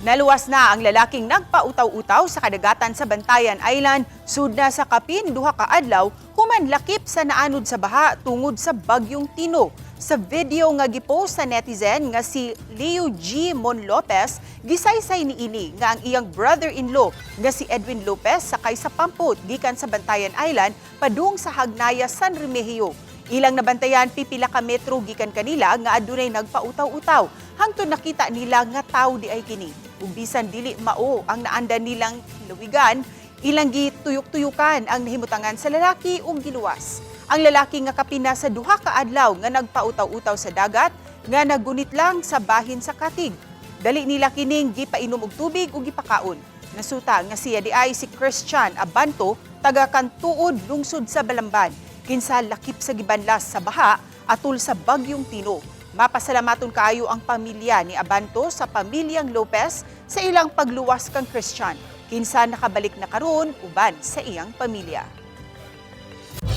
Naluwas na ang lalaking nagpautaw-utaw sa kadagatan sa Bantayan Island, sud na sa kapin duha ka adlaw, human lakip sa naanod sa baha tungod sa bagyong Tino. Sa video nga gipost sa netizen nga si Leo G. Mon Lopez, gisaysay ni ini nga ang iyang brother-in-law nga si Edwin Lopez sakay sa pampot gikan sa Bantayan Island padung sa Hagnaya, San Remigio. Ilang nabantayan pipila ka metro gikan kanila nga adunay nagpautaw-utaw hangtod nakita nila nga tawo di ay kini. Ug bisan dili mao ang naandan nilang luwigan, ilang gituyok-tuyukan ang nahimutangan sa lalaki ug giluwas. Ang lalaki nga kapina sa duha ka adlaw nga nagpautaw-utaw sa dagat nga nagunit lang sa bahin sa katig. Dali nila kining gipainom og tubig ug gipakaon. Nasuta nga siya di ay si Christian Abanto, taga Kantuod, lungsod sa Balamban. Kinsa lakip sa gibanlas sa baha atul sa bagyong Tino. Mapasalamaton kaayo ang pamilya ni Abanto sa pamilyang Lopez sa ilang pagluwas kang Christian. Kinsa nakabalik na karon uban sa iyang pamilya.